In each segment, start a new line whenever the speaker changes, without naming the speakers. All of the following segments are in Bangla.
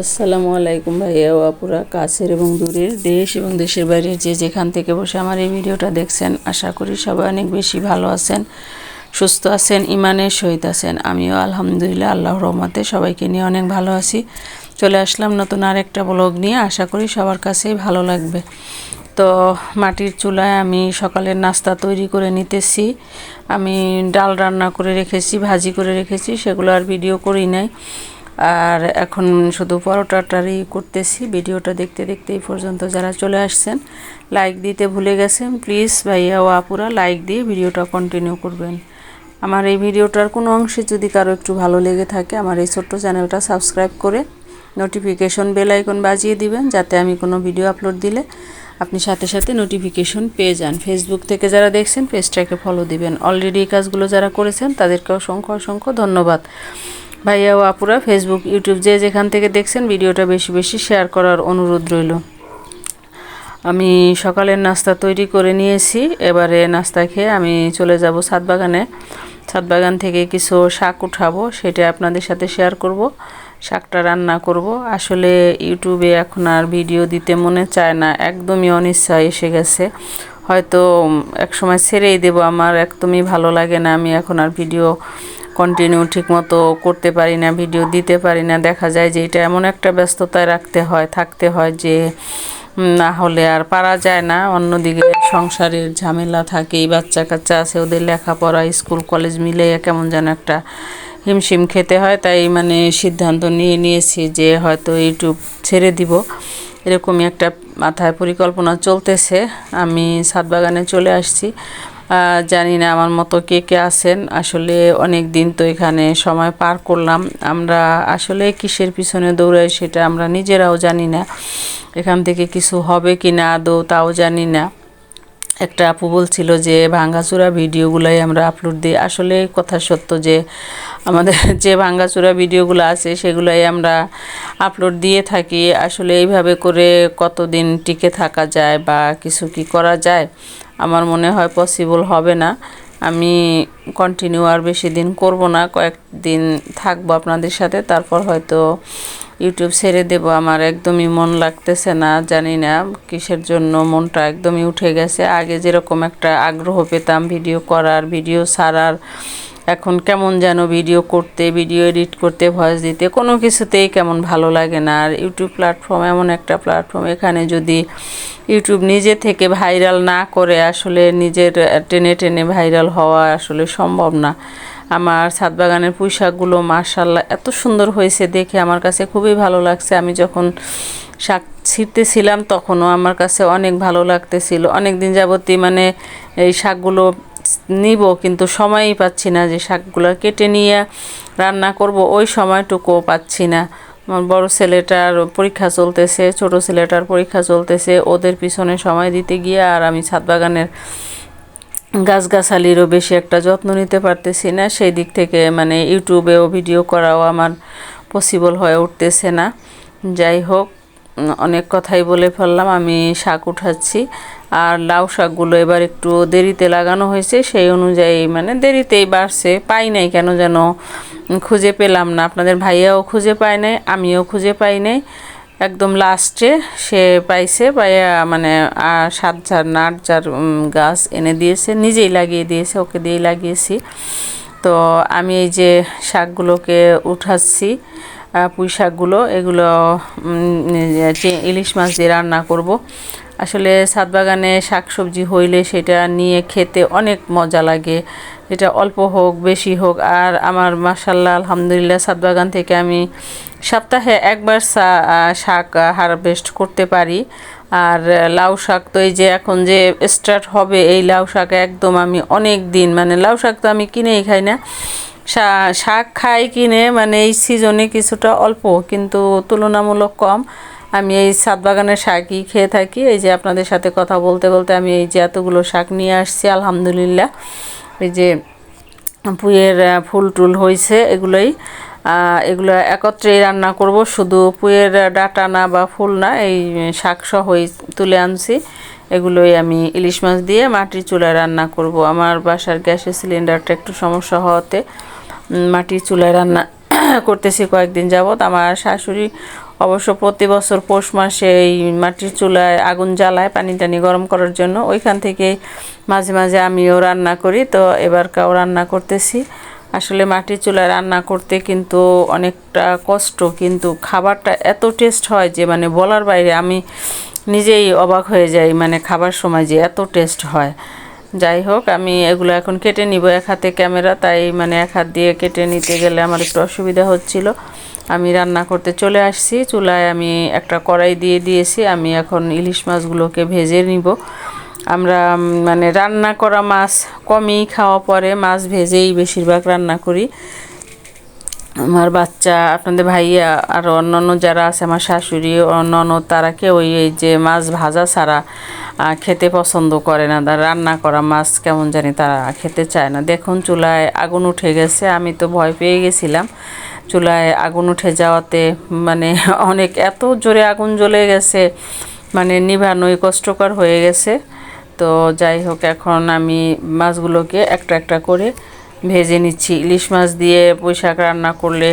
আসসালামু আলাইকুম ভাইয়া ও আপুরা, কাছের এবং দূরের দেশ এবং দেশের বাইরের যে যেখান থেকে বসে আমার এই ভিডিওটা দেখছেন, আশা করি সবাই অনেক বেশি ভালো আছেন, সুস্থ আছেন ইমানের সহিত আছেন। আমিও আলহামদুলিল্লাহ আল্লাহ রহমতে সবাইকে নিয়ে অনেক ভালো আছি। চলে আসলাম নতুন আরেকটা ব্লগ নিয়ে, আশা করি সবার কাছেই ভালো লাগবে। তো মাটির চুলায় আমি সকালের নাস্তা তৈরি করে নিতেছি। আমি ডাল রান্না করে রেখেছি, ভাজি করে রেখেছি, সেগুলো আর ভিডিও করি নাই। আর এখন শুধু পরোটাটারই করতেছি, ভিডিওটা দেখতে দেখতে এই পর্যন্ত যারা চলে আসছেন লাইক দিতে ভুলে গেছেন প্লিজ ভাইয়া ও আপুরা লাইক দিয়ে ভিডিওটা কন্টিনিউ করবেন। আমার এই ভিডিওটার কোনো অংশে যদি কারও একটু ভালো লেগে থাকে, আমার এই ছোট্ট চ্যানেলটা সাবস্ক্রাইব করে নোটিফিকেশন বেল আইকন বাজিয়ে দিবেন, যাতে আমি কোনো ভিডিও আপলোড দিলে আপনি সাথে সাথে নোটিফিকেশন পেয়ে যান। ফেসবুক থেকে যারা দেখছেন পেজটাকে ফলো দিবেন। অলরেডি এই কাজগুলো যারা করেছেন, তাদেরকে অসংখ্য অসংখ্য ধন্যবাদ। ভাইয়া ও আপুরা ফেসবুক ইউটিউব যে যেখান থেকে দেখছেন ভিডিওটা বেশি বেশি শেয়ার করার অনুরোধ রইল। আমি সকালের নাস্তা তৈরি করে নিয়েছি, এবারে নাস্তা খেয়ে আমি চলে যাব ছাদ বাগানে ছাদ বাগান থেকে কিছু শাক উঠাবো, সেটা আপনাদের সাথে শেয়ার করব, শাকটা রান্না করব। আসলে ইউটিউবে এখন আর ভিডিও দিতে মনে চায় না, একদমই অনিচ্ছা এসে গেছে। হয়তো এক সময় ছেড়েই দেব, আমার একদমই ভালো লাগে না, আমি এখন আর ভিডিও কন্টিনিউ ঠিকমতো করতে পারি না ভিডিও দিতে পারি না। দেখা যায় যে এটা এমন একটা ব্যস্ততায় রাখতে হয়, থাকতে হয় যে না হলে আর পারা যায় না। অন্যদিকে সংসারের ঝামেলা থাকে বাচ্চা কাচ্চা আছে, ওদের লেখাপড়া, স্কুল কলেজ মিলে কেমন যেন একটা হিমশিম খেতে হয়। তাই মানে সিদ্ধান্ত নিয়ে নিয়েছি যে হয়তো ইউটিউব ছেড়ে দিব। এরকমই একটা মাথায় পরিকল্পনা চলতেছে। আমি ছাদ বাগানে চলে আসছি। জানি না আমার মতো কে কে আছেন। আসলে অনেক দিন তো এখানে সময় পার করলাম। আমরা আসলে কিসের পিছনে দৌড়াই সেটা আমরা নিজেরাও জানি না। এখান থেকে কিছু হবে কি না আদৌ তাও জানি না। একটা আপু বলছিল যে, ভাঙ্গাচুরা ভিডিওগুলাই আমরা আপলোড দিই। আসলে কথা সত্য যে আমাদের যে ভাঙ্গাচুরা ভিডিওগুলো আছে সেগুলাই আমরা আপলোড দিয়ে থাকি। আসলে এইভাবে করে কতদিন টিকে থাকা যায় বা কিছু কি করা যায়, আমার মনে হয় পসিবল হবে না। আমি কন্টিনিউ আর বেশি দিন করব না, কয়েকদিন থাকব আপনাদের সাথে, তারপর হয়তো ইউটিউব ছেড়ে দেব। আমার একদমই মন লাগতেছে না, জানি না কিসের জন্য মনটা একদমই উঠে গেছে। আগে যেরকম একটা আগ্রহ পেতাম ভিডিও করার, ভিডিও ছাড়ার এখন কেমন যেন ভিডিও করতে ভিডিও এডিট করতে ভয়েস দিতে, কোনো কিছুতেই কেমন ভালো লাগে না। আর ইউটিউব প্ল্যাটফর্ম এমন একটা প্ল্যাটফর্ম এখানে যদি ইউটিউব নিজে থেকে ভাইরাল না করে, আসলে নিজের টেনে টেনে ভাইরাল হওয়া আসলে সম্ভব না। আমার ছাদ বাগানের পুঁই শাকগুলো মার্শাল্লাহ এত সুন্দর হয়েছে দেখে আমার কাছে খুবই ভালো লাগছে। আমি যখন শাক ছিঁড়তেছিলাম তখনও আমার কাছে অনেক ভালো লাগতেছিল। অনেক দিন যাবতই মানে এই শাকগুলো নিব, কিন্তু সময়ই পাচ্ছি না যে শাকগুলো কেটে নিয়ে রান্না করব, ওই সময়টুকুও পাচ্ছি না। আমার বড় ছেলেটার পরীক্ষা চলতেছে, ছোট ছেলেটার পরীক্ষা চলতেছে, ওদের পিছনে সময় দিতে গিয়ে আর আমি ছাদ বাগানের গাছগাছালিরও বেশি একটা যত্ন নিতে পারতেছি না, সেই দিক থেকে মানে ইউটিউবেও ভিডিও করাও আমার পসিবল হয়ে উঠতেছে না। যাই হোক অনেক কথাই বলে ফেললাম, আমি শাক উঠাচ্ছি। আর লাউ শাকগুলো এবার একটু দেরিতে লাগানো হয়েছে, সেই অনুযায়ী মানে দেরিতেই বাড়ছে, পাই নাই কেন যেন খুঁজে পেলাম না। আপনাদের ভাইয়াও খুঁজে পায় নাই, আমিও খুঁজে পাই নাই। একদম লাস্টে সে পাইছে, পাইয়া মানে সাত চার না, আট চার গাছ এনে দিয়েছে, নিজেই লাগিয়ে দিয়েছে, ওকে দিয়েই লাগিয়েছি। তো আমি এই যে শাকগুলোকে উঠাচ্ছি পুঁই শাকগুলো, এগুলো ইলিশ মাছ দিয়ে রান্না করব। আসলে ছাদ বাগানে শাক সবজি হইলে সেটা নিয়ে খেতে অনেক মজা লাগে। এটা অল্প হোক, বেশি হোক, আর আমার মাসাল্লাহ আলহামদুলিল্লাহ, ছাদ বাগান থেকে আমি সপ্তাহে একবার শাক হারভেস্ট করতে পারি। আর লাউ শাক তো এই যে এখন যে স্টার্ট হবে, এই লাউ শাক একদম আমি অনেক দিন মানে লাউ শাক তো আমি কিনেই খাই না। শাক খাই কিনে মানে এই সিজনে কিছুটা অল্প, কিন্তু তুলনামূলক কম। আমি এই সাত বাগানের শাকই খেয়ে থাকি। এই যে আপনাদের সাথে কথা বলতে বলতে আমি এই যে এতগুলো শাক নিয়ে আসছি, আলহামদুলিল্লাহ। এই যে পুয়ের ফুল টুল হয়েছে এগুলোই। এগুলো একত্রেই রান্না করব। শুধু পুয়ের ডাটা না বা ফুল না, এই শাক সহই তুলে আনছি। এগুলোই আমি ইলিশ মাছ দিয়ে মাটির চুলায় রান্না করব। আমার বাসার গ্যাসের সিলিন্ডারটা একটু সমস্যা হওয়াতে মাটির চুলায় রান্না করতেছি কয়েকদিন যাবৎ। আমার শাশুড়ি অবশ্য প্রতি বছর পৌষ মাসে এই মাটির চুলায় আগুন জ্বালায় পানি টানি গরম করার জন্য। ওইখান থেকে মাঝে মাঝে আমিও রান্না করি। তো এবার এবারকাও রান্না করতেছি। আসলে মাটির চুলায় রান্না করতে কিন্তু অনেকটা কষ্ট, কিন্তু খাবারটা এত টেস্ট হয় যে মানে বলার বাইরে আমি নিজেই অবাক হয়ে যাই মানে খাবার সময় যে এত টেস্ট হয়। যাই হোক, আমি এগুলো এখন কেটে নিব এক হাতে ক্যামেরা, তাই মানে এক হাত দিয়ে কেটে নিতে গেলে আমার একটু অসুবিধা হচ্ছিল। আমি রান্না করতে চলে আসছি, চুলায় আমি একটা কড়াই দিয়ে দিয়েছি, আমি এখন ইলিশ মাছগুলোকে ভেজে নিব। আমরা মানে রান্না করা মাছ কমই খাওয়া পরে, মাছ ভেজেই বেশিরভাগ রান্না করি। আমার বাচ্চা, আপনাদের ভাইয়া আর অন্যান্য যারা আছে, আমার শাশুড়ি, অন্যান্য তারা কেউ এই যে মাছ ভাজা ছাড়া খেতে পছন্দ করে না। তারা রান্না করা মাছ কেমন জানি তারা খেতে চায় না। দেখুন, চুলায় আগুন উঠে গেছে, আমি তো ভয় পেয়ে গেছিলাম। চুলায় আগুন উঠে যাওয়াতে মানে অনেক, এত জোরে আগুন জ্বলে গেছে মানে নিভানোই কষ্টকর হয়ে গেছে। তো যাই হোক, এখন আমি মাছগুলোকে একটা একটা করে ভেজে নিচ্ছি। ইলিশ মাছ দিয়ে পুঁই শাক রান্না করলে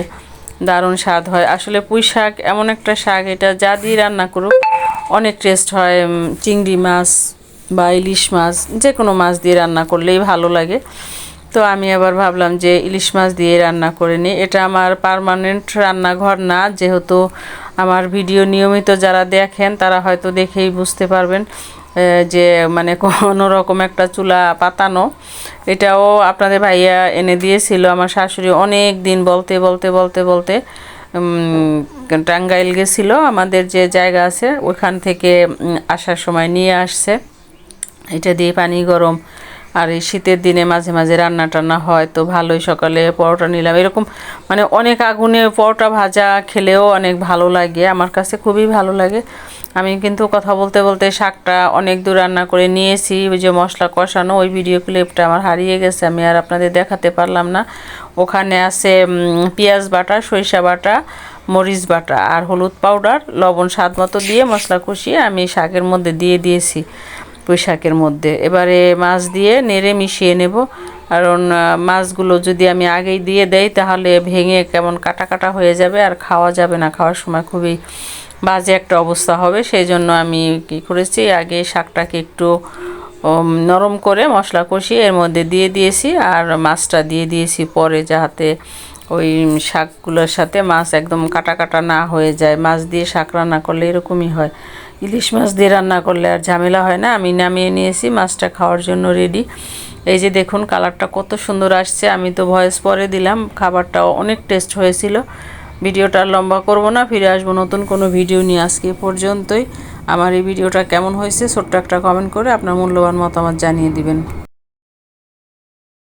দারুণ স্বাদ হয়। আসলে পুঁই শাক এমন একটা শাক, এটা যা দিয়ে রান্না করুক, অনেক টেস্ট হয়। চিংড়ি মাছ বা ইলিশ মাছ যে কোনো মাছ দিয়ে রান্না করলেই ভালো লাগে। তো আমি আবার ভাবলাম যে ইলিশ মাছ দিয়ে রান্না করে নিই। এটা আমার পার্মানেন্ট রান্নাঘর না, যেহেতু আমার ভিডিও নিয়মিত যারা দেখেন, তারা হয়তো দেখেই বুঝতে পারবেন। যে মানে কোনো রকম একটা চুলা পাতানো, এটাও আপনাদের ভাইয়া এনে দিয়েছিল আমার শাশুড়ি অনেক দিন বলতে বলতে বলতে বলতে টাঙ্গাইল গেছিল, আমাদের যে জায়গা আছে ওখান থেকে আসার সময় নিয়ে আসছে। এটা দিয়ে পানি গরম, আর এই শীতের দিনে মাঝে মাঝে রান্না টান্না হয়, তো ভালোই সকালে পরোটা নিলাম। এরকম মানে অনেক আগুনে পরোটা ভাজা খেলেও অনেক ভালো লাগে, আমার কাছে খুবই ভালো লাগে। আমি কিন্তু কথা বলতে বলতে শাকটা অনেক দূর রান্না করে নিয়েছি, ওই যে মশলা কষানো, ওই ভিডিও ক্লিপটা আমার হারিয়ে গেছে, আমি আর আপনাদের দেখাতে পারলাম না। ওখানে আছে পেঁয়াজ বাটা, সরিষা বাটা, মরিচ বাটা আর হলুদ পাউডার লবণ স্বাদ মতো দিয়ে মশলা কষিয়ে আমি শাকের মধ্যে দিয়ে দিয়েছি পুঁই শাকের মধ্যে। এবারে মাছ দিয়ে নেড়ে মিশিয়ে নেব, কারণ মাছগুলো যদি আমি আগেই দিয়ে দেই তাহলে ভেঙে কেমন কাটা কাটা হয়ে যাবে আর খাওয়া যাবে না, খাওয়ার সময় খুবই বাজে একটা অবস্থা হবে সেই জন্য আমি কি করেছি, আগে শাকটাকে একটু নরম করে মশলা কষিয়ে এর মধ্যে দিয়ে দিয়েছি, আর মাছটা দিয়ে দিয়েছি পরে যাহাতে ওই শাকগুলোর সাথে মাছ একদম কাটা কাটা না হয়ে যায়। মাছ দিয়ে শাক রান্না করলে এরকমই হয়। ইলিশ মাছ দিয়ে রান্না করলে আর ঝামেলা হয় না। আমি নামিয়ে নিয়েছি, মাছটা খাওয়ার জন্য রেডি এই যে দেখুন কালারটা কত সুন্দর আসছে, আমি তো ভয়েস পরে দিলাম, খাবারটাও অনেক টেস্ট হয়েছিল। ভিডিওটা লম্বা করব না, ফিরে আসব নতুন কোনো ভিডিও নিয়ে আজকে পর্যন্তই। আমার এই ভিডিওটা কেমন হয়েছে, ছোট্ট একটা কমেন্ট করে আপনার মূল্যবান মতামত জানিয়ে দিবেন।